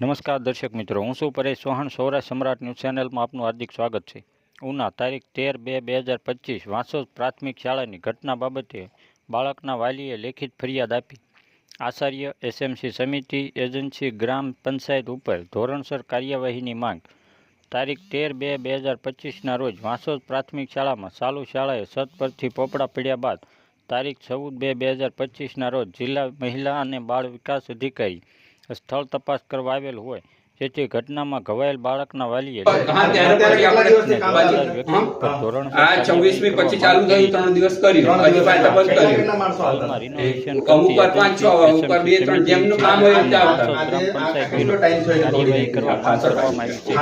નમસ્કાર દર્શક મિત્રો, હું શું પરેશ ચૌહાણ. સૌરાષ્ટ્ર સમ્રાટ ન્યૂઝ ચેનલમાં આપનું હાર્દિક સ્વાગત છે. ઉના તારીખ તેર બે બે હજાર પચીસ વાંસોદ પ્રાથમિક શાળાની ઘટના બાબતે બાળકના વાલીએ લેખિત ફરિયાદ આપી. આચાર્ય એસએમસી સમિતિ એજન્સી ગ્રામ પંચાયત ઉપર ધોરણસર કાર્યવાહીની માંગ. તારીખ તેર બે બે હજાર પચીસના રોજ વાંસોદ પ્રાથમિક શાળામાં ચાલુ શાળાએ છત પરથી પોપડા પડ્યા બાદ તારીખ ચૌદ બે બે હજાર પચીસના રોજ જિલ્લા મહિલા અને બાળ વિકાસ અધિકારી સ્થળ તપાસ કરવા આવેલ હોય જેથી ઘટનામાં ઘવાયેલ બાળકના વાલીએ હાલમાં રિનોવેશન કાર્યવાહી કરવામાં આવી છે.